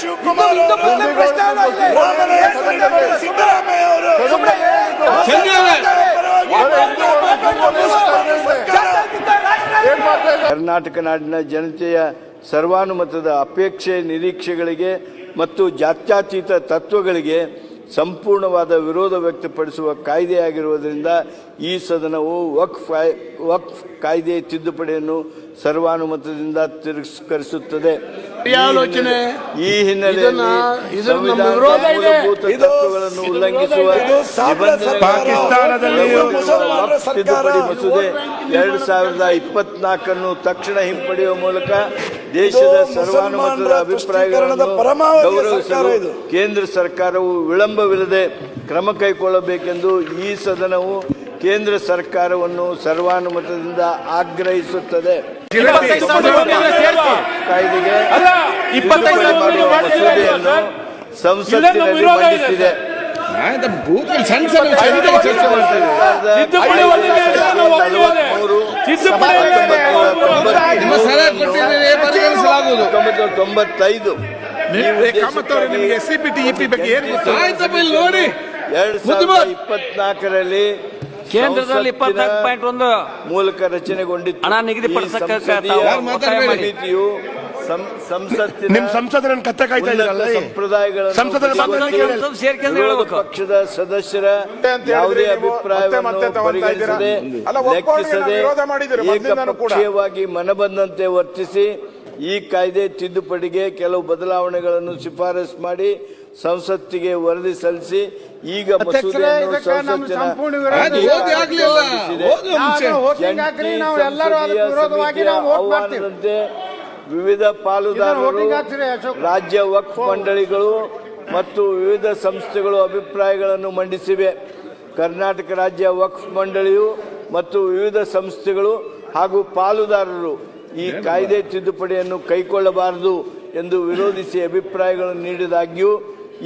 ಶಿವಕುಮಾರ್ ಸಿದ್ದರಾಮಯ್ಯ ಅವರು ಕರ್ನಾಟಕ ನಾಡಿನ ಜನತೆಯ ಸರ್ವಾನುಮತದ ಅಪೇಕ್ಷೆ ನಿರೀಕ್ಷೆಗಳಿಗೆ ಮತ್ತು ಜಾತ್ಯಾತೀತ ತತ್ವಗಳಿಗೆ ಸಂಪೂರ್ಣವಾದ ವಿರೋಧ ವ್ಯಕ್ತಪಡಿಸುವ ಕಾಯ್ದೆಯಾಗಿರುವುದರಿಂದ ಈ ಸದನವು ವಕ್ಫ್ ವಕ್ಫ್ ಕಾಯ್ದೆ ತಿದ್ದುಪಡಿಯನ್ನು ಸರ್ವಾನುಮತದಿಂದ ತಿರಸ್ಕರಿಸುತ್ತದೆ ಆಲೋಚನೆ ಈ ಹಿನ್ನೆಲೆಯಲ್ಲಿ ಇದನ್ನ- ಇದನ್ನ ವಿರೋಧ ಇದೆ. ಮೂಲಭೂತ ಉಲ್ಲಂಘಿಸುವ ತಿದ್ದುಪಡಿ ಮಸೂದೆ ಎರಡು ಸಾವಿರದ ಇಪ್ಪತ್ನಾಲ್ಕನ್ನು ತಕ್ಷಣ ಹಿಂಪಡೆಯುವ ಮೂಲಕ ದೇಶದ ಸರ್ವಾನುಮತದ ಅಭಿಪ್ರಾಯಗಳನ್ನು ಸರ್ಕಾರ ಗೌರವಿಸಲು ಇದು. ಕೇಂದ್ರ ಸರ್ಕಾರವು ವಿಳಂಬವಿಲ್ಲದೆ ಕ್ರಮ ಕೈಗೊಳ್ಳಬೇಕೆಂದು ಈ ಸದನವು ಕೇಂದ್ರ ಸರ್ಕಾರವನ್ನು ಸರ್ವಾನುಮತದಿಂದ ಆಗ್ರಹಿಸುತ್ತದೆ. ಕಾಯ್ದೆಗೆ ಮಸೂದೆಯನ್ನು. ಸಂಸತ್ತಿನಲ್ಲಿ ಮಂಡಿಸಿದೆ ನಿಮ್ಮ ಹತ್ತೊಂಬತ್ತು ತೊಂಬತ್ತೈದು ಕಾಮತ್ ಅವರೇ ನಿಮಗೆ S C P T E P ಬಗ್ಗೆ ಏನು ಗೊತ್ತು ಆಯ್ತಪ್ಪ ಇಲ್ಲಿ ನೋಡಿ ಎರಡ್ ಸಾವಿರದ ಇಪ್ಪತ್ನಾಲ್ಕರಲ್ಲಿ ಕೇಂದ್ರದಲ್ಲಿ ಇಪ್ಪತ್ನಾಲ್ಕು ಪಾಯಿಂಟ್ ಒಂದು ಮೂಲಕ ರಚನೆಗೊಂಡಿತ್ತು ಹಣ ನಿಗದಿಪಡಿಸಕ್ಕ ಈ ಸಂಸದೀಯ ತಾವು ಯಾರು ಮಾತಾಡ್ಬೇಡಿ. ಸಮಿತಿಯು ಸಂ- ಸಂಸತ್ತಿನ ನಿಮ್ ಸಂಸದರನ್ನ ಕತ್ತೆ ಕಾಯ್ತಾ ಉನ್ನತ ಇದ್ರಲ್ಲ ಸಂಪ್ರದಾಯಗಳನ್ನು ಸಂಸದರ ಮಾತನ್ನ ಕೇಳಿ. ಸ್ವಲ್ಪ ಸೇರ್ಕೊಂಡು ವಿರೋಧ ಹೇಳ್ಬೇಕು ಪಕ್ಷದ ಸದಸ್ಯರ ಅಂತ ಹೇಳಿದ್ರೆ ಯಾವುದೇ ನೀವು ಅಭಿಪ್ರಾಯವನ್ನು ಮತ್ತೆ ಮತ್ತೆ ತಗೊಳ್ತಾ ಇದ್ದೀರಾ? ಪರಿಗಣಿಸದೆ ಅಲ್ಲ, ಒಪ್ಪಿಕೊಳ್ಳಿ, ನಾವು ಲೆಕ್ಕಿಸದೆ ವಿರೋಧ ಮಾಡಿದ್ದೀರಿ ಮೊದಲಿಂದನೂ ಕೂಡ. ಏಕಪಕ್ಷೀಯವಾಗಿ ಮನಬಂದಂತೆ ವರ್ತಿಸಿ ಈ ಕಾಯ್ದೆ ತಿದ್ದುಪಡಿಗೆ ಕೆಲವು ಬದಲಾವಣೆಗಳನ್ನು ಶಿಫಾರಸು ಮಾಡಿ ಸಂಸತ್ತಿಗೆ ವರದಿ ಸಲ್ಲಿಸಿ ಈಗ ಮಸೂದೆಯನ್ನು ಸಂಸತ್ತಿನಂತೆ ವಿವಿಧ ಪಾಲುದಾರರು ರಾಜ್ಯ ವಕ್ಫ್ ಮಂಡಳಿಗಳು ಮತ್ತು ವಿವಿಧ ಸಂಸ್ಥೆಗಳು ಅಭಿಪ್ರಾಯಗಳನ್ನು ಮಂಡಿಸಿವೆ. ಕರ್ನಾಟಕ ರಾಜ್ಯ ವಕ್ಫ್ ಮಂಡಳಿಯು ಮತ್ತು ವಿವಿಧ ಸಂಸ್ಥೆಗಳು ಹಾಗೂ ಪಾಲುದಾರರು ಈ ಕಾಯ್ದೆ ತಿದ್ದುಪಡಿಯನ್ನು ಕೈಕೊಳ್ಳಬಾರದು ಎಂದು ವಿರೋಧಿಸಿ ಅಭಿಪ್ರಾಯಗಳನ್ನು ನೀಡಿದಾಗ್ಯೂ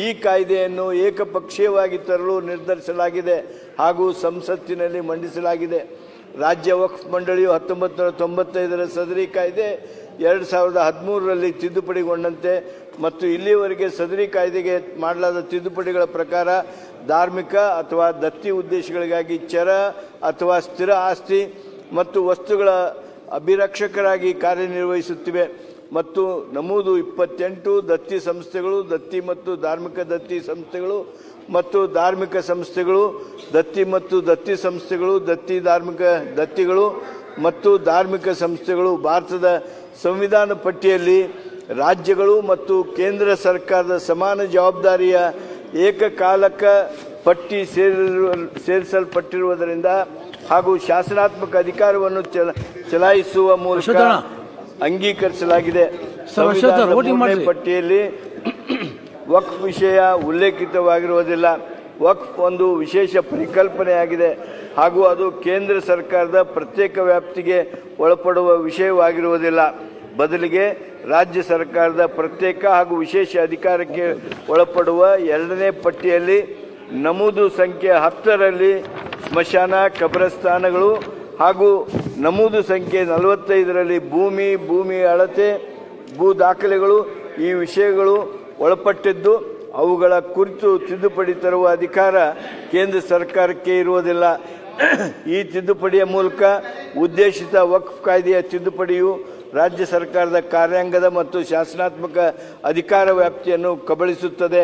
ಈ ಕಾಯ್ದೆಯನ್ನು ಏಕಪಕ್ಷೀಯವಾಗಿ ತರಲು ನಿರ್ಧರಿಸಲಾಗಿದೆ ಹಾಗೂ ಸಂಸತ್ತಿನಲ್ಲಿ ಮಂಡಿಸಲಾಗಿದೆ. ರಾಜ್ಯ ವಕ್ಫ್ ಮಂಡಳಿಯು ಹತ್ತೊಂಬತ್ತು ನೂರ ತೊಂಬತ್ತೈದರ ಸದರಿ ಕಾಯ್ದೆ ಎರಡು ಸಾವಿರದ ಹದಿಮೂರರಲ್ಲಿ ತಿದ್ದುಪಡಿಗೊಂಡಂತೆ ಮತ್ತು ಇಲ್ಲಿಯವರೆಗೆ ಸದರಿ ಕಾಯ್ದೆಗೆ ಮಾಡಲಾದ ತಿದ್ದುಪಡಿಗಳ ಪ್ರಕಾರ ಧಾರ್ಮಿಕ ಅಥವಾ ದತ್ತಿ ಉದ್ದೇಶಗಳಿಗಾಗಿ ಚರ ಅಥವಾ ಸ್ಥಿರ ಆಸ್ತಿ ಮತ್ತು ವಸ್ತುಗಳ ಅಭಿರಕ್ಷಕರಾಗಿ ಕಾರ್ಯನಿರ್ವಹಿಸುತ್ತಿವೆ ಮತ್ತು ನಮೂದು ಇಪ್ಪತ್ತೆಂಟು ದತ್ತಿ ಸಂಸ್ಥೆಗಳು, ದತ್ತಿ ಮತ್ತು ಧಾರ್ಮಿಕ ದತ್ತಿ ಸಂಸ್ಥೆಗಳು ಮತ್ತು ಧಾರ್ಮಿಕ ಸಂಸ್ಥೆಗಳು, ದತ್ತಿ ಮತ್ತು ದತ್ತಿ ಸಂಸ್ಥೆಗಳು, ದತ್ತಿ ಧಾರ್ಮಿಕ ದತ್ತಿಗಳು ಮತ್ತು ಧಾರ್ಮಿಕ ಸಂಸ್ಥೆಗಳು. ಭಾರತದ ಸಂವಿಧಾನ ಪಟ್ಟಿಯಲ್ಲಿ ರಾಜ್ಯಗಳು ಮತ್ತು ಕೇಂದ್ರ ಸರ್ಕಾರದ ಸಮಾನ ಜವಾಬ್ದಾರಿಯ ಏಕಕಾಲಕ ಪಟ್ಟಿ ಸೇರಿರುವ ಸೇರಿಸಲ್ಪಟ್ಟಿರುವುದರಿಂದ ಹಾಗೂ ಶಾಸನಾತ್ಮಕ ಅಧಿಕಾರವನ್ನು ಚಲ ಚಲಾಯಿಸುವ ಮೂಲಕ ಅಂಗೀಕರಿಸಲಾಗಿದೆ. ಸಂವಿಧಾನ ಪಟ್ಟಿಯಲ್ಲಿ ವಕ್ಫ್ ವಿಷಯ ಉಲ್ಲೇಖಿತವಾಗಿರುವುದಿಲ್ಲ. ವಕ್ಫ್ ಒಂದು ವಿಶೇಷ ಪರಿಕಲ್ಪನೆಯಾಗಿದೆ ಹಾಗೂ ಅದು ಕೇಂದ್ರ ಸರ್ಕಾರದ ಪ್ರತ್ಯೇಕ ವ್ಯಾಪ್ತಿಗೆ ಒಳಪಡುವ ವಿಷಯವಾಗಿರುವುದಿಲ್ಲ. ಬದಲಿಗೆ ರಾಜ್ಯ ಸರ್ಕಾರದ ಪ್ರತ್ಯೇಕ ಹಾಗೂ ವಿಶೇಷ ಅಧಿಕಾರಕ್ಕೆ ಒಳಪಡುವ ಎರಡನೇ ಪಟ್ಟಿಯಲ್ಲಿ ನಮೂದು ಸಂಖ್ಯೆ ಹತ್ತರಲ್ಲಿ ಸ್ಮಶಾನ, ಕಬ್ರಸ್ಥಾನಗಳು ಹಾಗೂ ನಮೂದು ಸಂಖ್ಯೆ ನಲವತ್ತೈದರಲ್ಲಿ ಭೂಮಿ ಭೂಮಿ ಅಳತೆ, ಭೂ ದಾಖಲೆಗಳು ಈ ವಿಷಯಗಳು ಒಳಪಟ್ಟಿದ್ದು ಅವುಗಳ ಕುರಿತು ತಿದ್ದುಪಡಿ ತರುವ ಅಧಿಕಾರ ಕೇಂದ್ರ ಸರ್ಕಾರಕ್ಕೆ ಇರುವುದಿಲ್ಲ. ಈ ತಿದ್ದುಪಡಿಯ ಮೂಲಕ ಉದ್ದೇಶಿತ ವಕ್ಫ್ ಕಾಯ್ದೆಯ ತಿದ್ದುಪಡಿಯು ರಾಜ್ಯ ಸರ್ಕಾರದ ಕಾರ್ಯಾಂಗದ ಮತ್ತು ಶಾಸನಾತ್ಮಕ ಅಧಿಕಾರ ವ್ಯಾಪ್ತಿಯನ್ನು ಕಬಳಿಸುತ್ತದೆ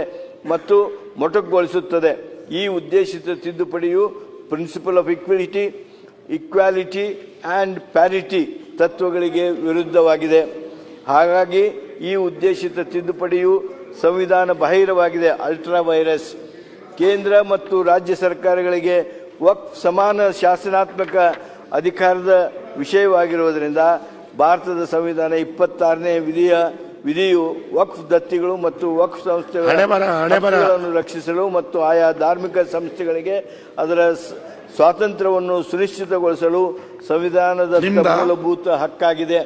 ಮತ್ತು ಮೊಟಕುಗೊಳಿಸುತ್ತದೆ. ಈ ಉದ್ದೇಶಿತ ತಿದ್ದುಪಡಿಯು principle of equality equality and parity ತತ್ವಗಳಿಗೆ ವಿರುದ್ಧವಾಗಿದೆ. ಹಾಗಾಗಿ ಈ ಉದ್ದೇಶಿತ ತಿದ್ದುಪಡಿಯು ಸಂವಿಧಾನ ಬಾಹಿರವಾಗಿದೆ. ಅಲ್ಟ್ರಾ ವೈರಸ್ ಕೇಂದ್ರ ಮತ್ತು ರಾಜ್ಯ ಸರ್ಕಾರಗಳಿಗೆ ವಕ್ಫ್ ಸಮಾನ ಶಾಸನಾತ್ಮಕ ಅಧಿಕಾರದ ವಿಷಯವಾಗಿರುವುದರಿಂದ ಭಾರತದ ಸಂವಿಧಾನ ಇಪ್ಪತ್ತಾರನೇ ವಿಧಿಯ ವಿಧಿಯು ವಕ್ಫ್ ದತ್ತಿಗಳು ಮತ್ತು ವಕ್ಫ್ ಸಂಸ್ಥೆಗಳನ್ನು ರಕ್ಷಿಸಲು ಮತ್ತು ಆಯಾ ಧಾರ್ಮಿಕ ಸಂಸ್ಥೆಗಳಿಗೆ ಅದರ ಸ- ಸ್ವಾತಂತ್ರ್ಯವನ್ನು ಸುನಿಶ್ಚಿತಗೊಳಿಸಲು ಸಂವಿಧಾನದ ಮೂಲಭೂತ ಹಕ್ಕಾಗಿದೆ.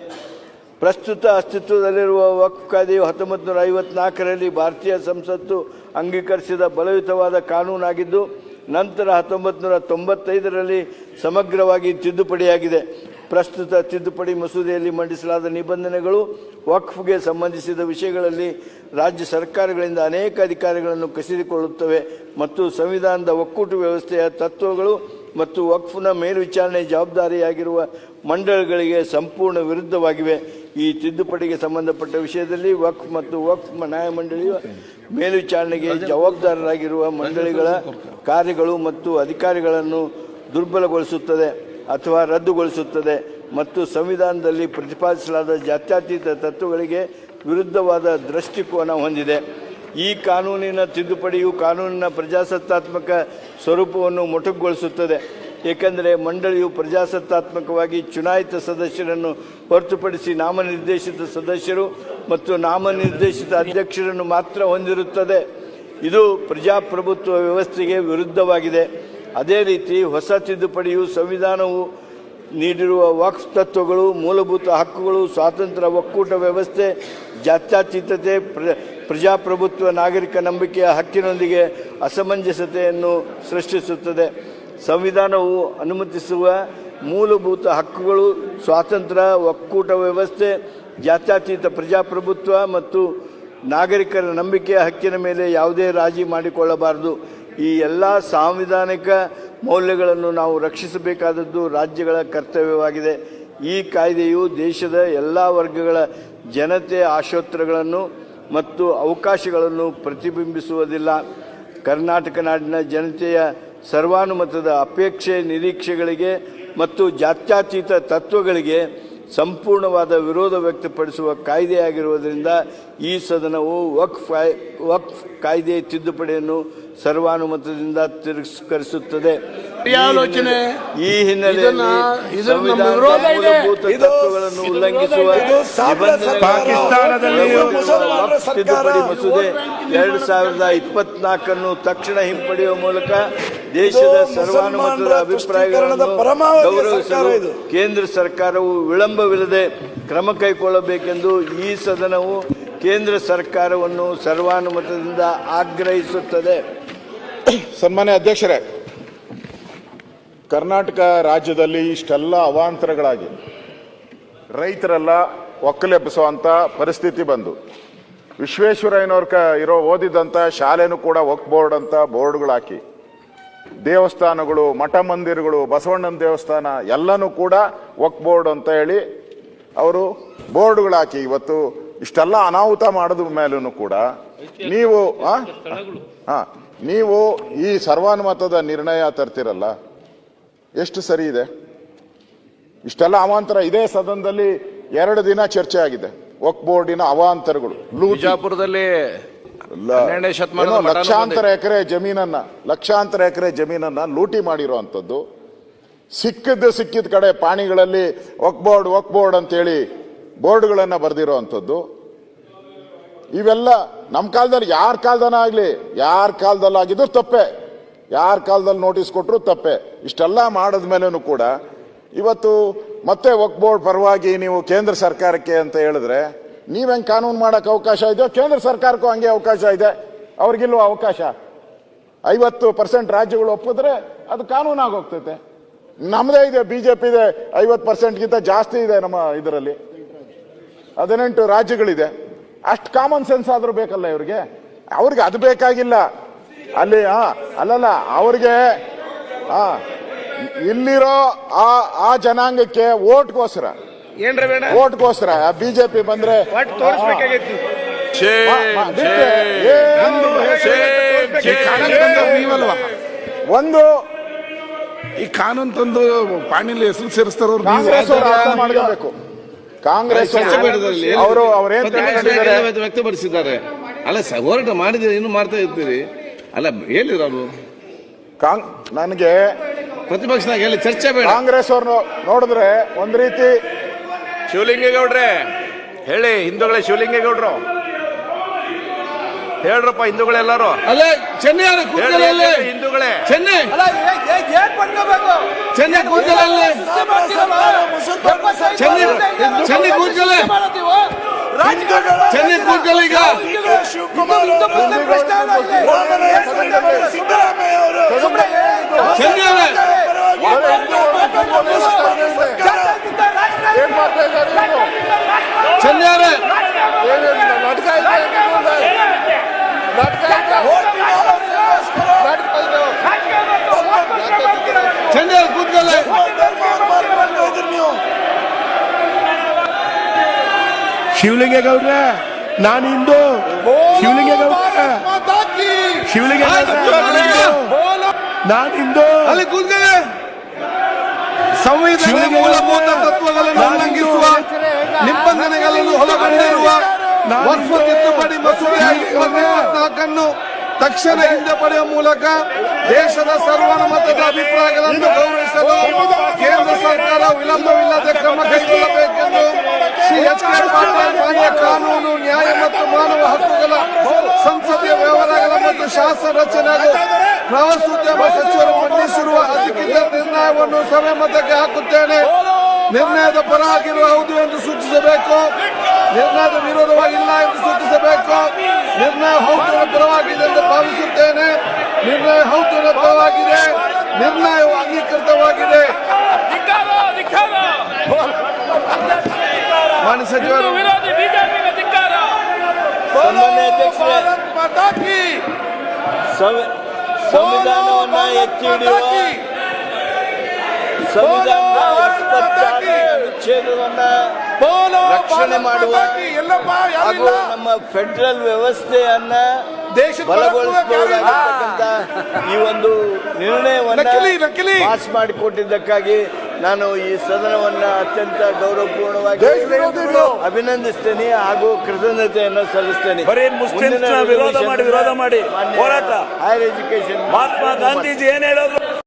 ಪ್ರಸ್ತುತ ಅಸ್ತಿತ್ವದಲ್ಲಿರುವ ವಕ್ಫ್ ಕಾಯ್ದೆಯು ಹತ್ತೊಂಬತ್ತು ನೂರ ಐವತ್ನಾಲ್ಕರಲ್ಲಿ ಭಾರತೀಯ ಸಂಸತ್ತು ಅಂಗೀಕರಿಸಿದ ಬಲಯುತವಾದ ಕಾನೂನಾಗಿದ್ದು ನಂತರ ಹತ್ತೊಂಬತ್ತು ನೂರ ತೊಂಬತ್ತೈದರಲ್ಲಿ ಸಮಗ್ರವಾಗಿ ತಿದ್ದುಪಡಿಯಾಗಿದೆ. ಪ್ರಸ್ತುತ ತಿದ್ದುಪಡಿ ಮಸೂದೆಯಲ್ಲಿ ಮಂಡಿಸಲಾದ ನಿಬಂಧನೆಗಳು ವಕ್ಫ್ಗೆ ಸಂಬಂಧಿಸಿದ ವಿಷಯಗಳಲ್ಲಿ ರಾಜ್ಯ ಸರ್ಕಾರಗಳಿಂದ ಅನೇಕ ಅಧಿಕಾರಿಗಳನ್ನು ಕಸಿದುಕೊಳ್ಳುತ್ತವೆ ಮತ್ತು ಸಂವಿಧಾನದ ಒಕ್ಕೂಟ ವ್ಯವಸ್ಥೆಯ ತತ್ವಗಳು ಮತ್ತು ವಕ್ಫ್ನ ಮೇಲ್ವಿಚಾರಣೆ ಜವಾಬ್ದಾರಿಯಾಗಿರುವ ಮಂಡಳಿಗಳಿಗೆ ಸಂಪೂರ್ಣ ವಿರುದ್ಧವಾಗಿವೆ. ಈ ತಿದ್ದುಪಡಿಗೆ ಸಂಬಂಧಪಟ್ಟ ವಿಷಯದಲ್ಲಿ ವಕ್ಫ್ ಮತ್ತು ವಕ್ಫ್ ನ್ಯಾಯಮಂಡಳಿಯ ಮೇಲ್ವಿಚಾರಣೆಗೆ ಜವಾಬ್ದಾರರಾಗಿರುವ ಮಂಡಳಿಗಳ ಕಾರ್ಯಗಳು ಮತ್ತು ಅಧಿಕಾರಿಗಳನ್ನು ದುರ್ಬಲಗೊಳಿಸುತ್ತದೆ. ಅಥವಾ ರದ್ದುಗೊಳಿಸುತ್ತದೆ ಮತ್ತು ಸಂವಿಧಾನದಲ್ಲಿ ಪ್ರತಿಪಾದಿಸಲಾದ ಜಾತ್ಯತೀತ ತತ್ವಗಳಿಗೆ ವಿರುದ್ಧವಾದ ದೃಷ್ಟಿಕೋನ ಹೊಂದಿದೆ. ಈ ಕಾನೂನಿನ ತಿದ್ದುಪಡಿಯು ಕಾನೂನಿನ ಪ್ರಜಾಸತ್ತಾತ್ಮಕ ಸ್ವರೂಪವನ್ನು ಮೊಟಕುಗೊಳಿಸುತ್ತದೆ. ಏಕೆಂದರೆ ಮಂಡಳಿಯು ಪ್ರಜಾಸತ್ತಾತ್ಮಕವಾಗಿ ಚುನಾಯಿತ ಸದಸ್ಯರನ್ನು ಹೊರತುಪಡಿಸಿ ನಾಮನಿರ್ದೇಶಿತ ಸದಸ್ಯರು ಮತ್ತು ನಾಮನಿರ್ದೇಶಿತ ಅಧ್ಯಕ್ಷರನ್ನು ಮಾತ್ರ ಹೊಂದಿರುತ್ತದೆ. ಇದು ಪ್ರಜಾಪ್ರಭುತ್ವ ವ್ಯವಸ್ಥೆಗೆ ವಿರುದ್ಧವಾಗಿದೆ. ಅದೇ ರೀತಿ ಹೊಸ ತಿದ್ದುಪಡಿಯು ಸಂವಿಧಾನವು ನೀಡಿರುವ ವಕ್ಫ್ ತತ್ವಗಳು, ಮೂಲಭೂತ ಹಕ್ಕುಗಳು, ಸ್ವಾತಂತ್ರ್ಯ ಒಕ್ಕೂಟ ವ್ಯವಸ್ಥೆ, ಜಾತ್ಯತೀತತೆ, ಪ್ರ, ಪ್ರಜಾಪ್ರಭುತ್ವ, ನಾಗರಿಕ ನಂಬಿಕೆಯ ಹಕ್ಕಿನೊಂದಿಗೆ ಅಸಮಂಜಸತೆಯನ್ನು ಸೃಷ್ಟಿಸುತ್ತದೆ. ಸಂವಿಧಾನವು ಅನುಮತಿಸುವ ಮೂಲಭೂತ ಹಕ್ಕುಗಳು, ಸ್ವಾತಂತ್ರ್ಯ ಒಕ್ಕೂಟ ವ್ಯವಸ್ಥೆ, ಜಾತ್ಯತೀತ ಪ್ರಜಾಪ್ರಭುತ್ವ ಮತ್ತು ನಾಗರಿಕರ ನಂಬಿಕೆಯ ಹಕ್ಕಿನ ಮೇಲೆ ಯಾವುದೇ ರಾಜಿ ಮಾಡಿಕೊಳ್ಳಬಾರದು. ಈ ಎಲ್ಲ ಸಾಂವಿಧಾನಿಕ ಮೌಲ್ಯಗಳನ್ನು ನಾವು ರಕ್ಷಿಸಬೇಕಾದದ್ದು ರಾಜ್ಯಗಳ ಕರ್ತವ್ಯವಾಗಿದೆ. ಈ ಕಾಯ್ದೆಯು ದೇಶದ ಎಲ್ಲ ವರ್ಗಗಳ ಜನತೆ ಆಶೋತ್ತರಗಳನ್ನು ಮತ್ತು ಅವಕಾಶಗಳನ್ನು ಪ್ರತಿಬಿಂಬಿಸುವುದಿಲ್ಲ. ಕರ್ನಾಟಕ ನಾಡಿನ ಜನತೆಯ ಸರ್ವಾನುಮತದ ಅಪೇಕ್ಷೆ ನಿರೀಕ್ಷೆಗಳಿಗೆ ಮತ್ತು ಜಾತ್ಯಾತೀತ ತತ್ವಗಳಿಗೆ ಸಂಪೂರ್ಣವಾದ ವಿರೋಧ ವ್ಯಕ್ತಪಡಿಸುವ ಕಾಯ್ದೆಯಾಗಿರುವುದರಿಂದ ಈ ಸದನವು ವಕ್ಫ್ ವಕ್ಫ್ ಕಾಯ್ದೆ ತಿದ್ದುಪಡಿಯನ್ನು ಸರ್ವಾನುಮತದಿಂದ ತಿರಸ್ಕರಿಸುತ್ತದೆ ಈ ಹಿನ್ನೆಲೆ- ಹಿನ್ನೆಲೆಯಲ್ಲಿ ತತ್ವಗಳನ್ನು ಉಲ್ಲಂಘಿಸುವ ತಿದ್ದುಪಡಿ ಸರ್ಕಾರ. ಮಸೂದೆ ಎರಡು ಸಾವಿರದ ಇಪ್ಪತ್ನಾಲ್ಕನ್ನು ತಕ್ಷಣ ಹಿಂಪಡೆಯುವ ಮೂಲಕ ದೇಶದ ಸರ್ವಾನುಮತದ ಅಭಿಪ್ರಾಯಗಳನ್ನು ಗೌರವಿಸಲು ಇದು. ಕೇಂದ್ರ ಸರ್ಕಾರವು ವಿಳಂಬವಿಲ್ಲದೆ ಕ್ರಮ ಕೈಗೊಳ್ಳಬೇಕೆಂದು ಈ ಸದನವು ಕೇಂದ್ರ ಸರ್ಕಾರವನ್ನು ಸರ್ವಾನುಮತದಿಂದ ಆಗ್ರಹಿಸುತ್ತದೆ ಸನ್ಮಾನ್ಯ ಅಧ್ಯಕ್ಷರೇ ಕರ್ನಾಟಕ ರಾಜ್ಯದಲ್ಲಿ ಇಷ್ಟೆಲ್ಲ ಅವಾಂತರಗಳಾಗಿ ರೈತರೆಲ್ಲ ಒಕ್ಕಲೆಬ್ಬಿಸುವಂಥ ಪರಿಸ್ಥಿತಿ ಬಂದು ವಿಶ್ವೇಶ್ವರಯ್ಯನವ್ರ ಕ ಇರೋ ಓದಿದಂಥ ಶಾಲೆನೂ ಕೂಡ ಒಕ್ ಬೋರ್ಡ್ ಅಂತ ಬೋರ್ಡ್ಗಳು ಹಾಕಿ ದೇವಸ್ಥಾನಗಳು ಮಠ ಮಂದಿರಗಳು ಬಸವಣ್ಣನ ದೇವಸ್ಥಾನ ಎಲ್ಲನೂ ಕೂಡ ಒಕ್ ಬೋರ್ಡ್ ಅಂತ ಹೇಳಿ ಅವರು ಬೋರ್ಡ್ಗಳು ಹಾಕಿ ಇವತ್ತು ಇಷ್ಟೆಲ್ಲ ಅನಾಹುತ ಮಾಡಿದ ಮೇಲೂ ಕೂಡ ನೀವು ಹಾಂ ಹಾ ನೀವು ಈ ಸರ್ವಾನುಮತದ ನಿರ್ಣಯ ತರ್ತಿರಲ್ಲ ಎಷ್ಟು ಸರಿ ಇದೆ? ಇಷ್ಟೆಲ್ಲ ಅವಾಂತರ ಇದೇ ಸದನದಲ್ಲಿ ಎರಡು ದಿನ ಚರ್ಚೆ ಆಗಿದೆ ವಕ್ ಬೋರ್ಡಿನ ಅವಾಂತರಗಳು. ಬಿಜಾಪುರದಲ್ಲಿ ಲಕ್ಷಾಂತರ ಎಕರೆ ಜಮೀನನ್ನ ಲಕ್ಷಾಂತರ ಎಕರೆ ಜಮೀನನ್ನ ಲೂಟಿ ಮಾಡಿರುವಂಥದ್ದು ಸಿಕ್ಕಿದ್ದು ಸಿಕ್ಕಿದ ಕಡೆ ಪಾಣಿಗಳಲ್ಲಿ ವಕ್ ಬೋರ್ಡ್ ವಕ್ ಬೋರ್ಡ್ ಅಂತೇಳಿ ಬೋರ್ಡ್ಗಳನ್ನ ಬರೆದಿರುವಂಥದ್ದು ಇವೆಲ್ಲ ನಮ್ಮ ಕಾಲದಲ್ಲಿ ಯಾರ ಕಾಲದನ ಆಗಲಿ ಯಾರ ಕಾಲದಲ್ಲಿ ಆಗಿದ್ರು ತಪ್ಪೆ. ಯಾರ ಕಾಲದಲ್ಲಿ ನೋಟಿಸ್ ಕೊಟ್ಟರು ತಪ್ಪೆ. ಇಷ್ಟೆಲ್ಲ ಮಾಡಿದ ಮೇಲೂ ಕೂಡ ಇವತ್ತು ಮತ್ತೆ ವಕ್ ಬೋರ್ಡ್ ಪರವಾಗಿ ನೀವು ಕೇಂದ್ರ ಸರ್ಕಾರಕ್ಕೆ ಅಂತ ಹೇಳಿದ್ರೆ ನೀವ್ ಹೆಂಗ್ ಕಾನೂನು ಮಾಡೋಕ್ಕೆ ಅವಕಾಶ ಇದೆಯೋ, ಕೇಂದ್ರ ಸರ್ಕಾರಕ್ಕೂ ಹಂಗೆ ಅವಕಾಶ ಇದೆ. ಅವ್ರಿಗಿಲ್ವ ಅವಕಾಶ? ಐವತ್ತು ಪರ್ಸೆಂಟ್ ರಾಜ್ಯಗಳು ಒಪ್ಪಿದ್ರೆ ಅದು ಕಾನೂನು ಆಗೋಗ್ತೈತೆ. ನಮ್ಮದೇ ಇದೆ ಬಿ ಜೆ ಇದೆ, ಐವತ್ತು ಪರ್ಸೆಂಟ್ಗಿಂತ ಜಾಸ್ತಿ ಇದೆ ನಮ್ಮ ಇದರಲ್ಲಿ. ಹದಿನೆಂಟು ರಾಜ್ಯಗಳಿದೆ. ಅಷ್ಟು ಕಾಮನ್ ಸೆನ್ಸ್ ಆದರೂ ಬೇಕಲ್ಲ ಇವ್ರಿಗೆ? ಅವ್ರಿಗೆ ಅದು ಬೇಕಾಗಿಲ್ಲ. ಅಲ್ಲಿ ಹಾ ಅಲ್ಲಲ್ಲ, ಅವ್ರಿಗೆ ಹಾ ಇಲ್ಲಿರೋ ಆ ಆ ಜನಾಂಗಕ್ಕೆ ಓಟ್ಗೋಸ್ಕರ ಏನ್ರ ಬೇಡ? ಓಟ್ಗೋಸ್ಕರ ಬಿಜೆಪಿ ಬಂದ್ರೆ ಒಟ್ಟು ತೋರಿಸ್ಬೇಕಾಗೈತಿ. ಏನು ಒಂದು ಈ ಕಾನೂನು ತಂದು ಪಾಣಿಲಿ ಹೆಸರು ಸೇರಿಸ್ತಾರ ಕಾಂಗ್ರೆಸ್ ಅವರು ಅರ್ಥ ಮಾಡ್ಕೋಬೇಕು. ಕಾಂಗ್ರೆಸ್ ಅವರು ಅವ್ರೇನ್ ವ್ಯಕ್ತಪಡಿಸಿದ್ದಾರೆ. ಅಲ್ಲ ಸ- ಹೋರಾಟ ಮಾಡಿದ್ರೆ ಇನ್ನು ಮಾಡ್ತಾ ಇರ್ತೀರಿ ಅಲ್ಲ ಹೇಳಿದ್ರು ಅವರು. ಕಾಂಗ್ ನನಗೆ ಪ್ರತಿಪಕ್ಷನಾಗ ಹೇಳಿ ಚರ್ಚೆ ಬೇಡ. ಕಾಂಗ್ರೆಸ್ ಅವ್ರು ನೋಡಿದ್ರೆ ಒಂದ್ ರೀತಿ ಶಿವಲಿಂಗೇಗೌಡ್ರೆ ಹೇಳಿ ಹಿಂದೂಗಳೇ ಶಿವಲಿಂಗೇಗೌಡ್ರು ಹೇಳ್ರಪ್ಪ ಹಿಂದೂಗಳೆಲ್ಲರೂ ಅಲ್ಲೇ ಚೆನ್ನೈ ಹಿಂದೂಗಳೇ ಚೆನ್ನೈ ಚೆನ್ನೈ ಚೆನ್ನೈ ಚೆನ್ನೈ ಚೆನ್ನೈ ಈಗ ಚೆನ್ನೈ ಮಾಡ್ತಾ ಇದ್ದಾರೆ ಚೆನ್ನೈ ನಾಟಕ ಚೆಂಡೆ ಕೂತ್ಕೊಳ್ಳಿ ನೀವು ಶಿವಲಿಂಗೇಗೌಡ್ರೆ ನಾನು ಇಂದು ಶಿವಲಿಂಗೇಗೌಡ್ರ ಶಿವಲಿಂಗೇಗೌಡ್ರ ನಾನಿಂದು ಅಲ್ಲಿ ಕೂತ್ಕೊಳ್ಳಿ ಸಂವಿಧಾನದ ಮೂಲಭೂತ ತತ್ವಗಳನ್ನು ಉಲ್ಲಂಘಿಸುವ ನಿಬಂಧನೆಗಳನ್ನು ಒಳಗೊಂಡಿರುವ ವಕ್ಫ್ ತಿದ್ದುಪಡಿ ಮಸೂದೆ ಇಪ್ಪತ್ನಾಲ್ಕನ್ನು ತಕ್ಷಣ ಹಿಂದೆ ಪಡೆಯುವ ಮೂಲಕ ದೇಶದ ಸರ್ವಾನುಮತದ ಅಭಿಪ್ರಾಯಗಳನ್ನು ಗೌರವಿಸಲು ಕೇಂದ್ರ ಸರ್ಕಾರ ವಿಳಂಬವಿಲ್ಲದೆ ಕ್ರಮ ಕೈಗೊಳ್ಳಬೇಕೆಂದು ಶ್ರೀ ಎಚ್ ಕೆ ಪಾಟೀಲ್ ಮಾನ್ಯ ಕಾನೂನು ನ್ಯಾಯ ಮತ್ತು ಮಾನವ ಹಕ್ಕುಗಳ ಸಂಸದೀಯ ವ್ಯವಹಾರಗಳ ಮತ್ತು ಶಾಸನ ರಚನೆ ಪ್ರವಾಸೋದ್ಯಮ ಸಚಿವರು ಮಂಡಿಸಿರುವ ಅಧಿಕೃತ ನಿರ್ಣಯವನ್ನು ಸಭೆ ಮತಕ್ಕೆ ಹಾಕುತ್ತೇನೆ. ನಿರ್ಣಯದ ಪರವಾಗಿರುವ ಹೌದು ಎಂದು ಸೂಚಿಸಬೇಕು. ನಿರ್ಣಯದ ವಿರೋಧವಾಗಿಲ್ಲ ಎಂದು ಸೂಚಿಸಬೇಕು. ನಿರ್ಣಯ ಹೌದು ಪರವಾಗಿದೆ ಎಂದು ಭಾವಿಸುತ್ತೇನೆ. ನಿರ್ಣಯ ಹೌದು ಪರವಾಗಿದೆ. ನಿರ್ಣಯವು ಅಂಗೀಕೃತವಾಗಿದೆ. ಮಾನ್ಯ ಸಚಿವರು ಸಂವಿ- ಸಂವಿಧಾನವನ್ನ ಎತ್ತಿ ಹಿಡಿಯುವ ಸಂವಿಧಾನದ ಇಪ್ಪತ್ತಾರನೇ ಅನುಚ್ಛೇದವನ್ನ ರಕ್ಷಣೆ ಮಾಡುವ ಹಾಗೂ ನಮ್ಮ ಫೆಡರಲ್ ವ್ಯವಸ್ಥೆಯನ್ನ ಬಲಗೊಳಿಸಬಹುದಾಗಿರ್ತಕ್ಕಂಥ ಈ ಒಂದು ನಿರ್ಣಯವನ್ನ. ಪಾಸ್ ಮಾಡಿಕೊಟ್ಟಿದ್ದಕ್ಕಾಗಿ ನಾನು ಈ ಸದನವನ್ನ ಅತ್ಯಂತ ಗೌರವಪೂರ್ಣವಾಗಿ ಅಭಿನಂದಿಸ್ತೇನೆ ಹಾಗೂ ಕೃತಜ್ಞತೆಯನ್ನು ಸಲ್ಲಿಸ್ತೇನೆ ವಿರೋಧ ಮಾಡಿ, ವಿರೋಧ ಮಾಡಿ. ಹೋರಾಟ. ಹೈಯರ್ ಎಜುಕೇಶನ್ ಮಹಾತ್ಮ ಗಾಂಧೀಜಿ ಏನ್ ಹೇಳೋದು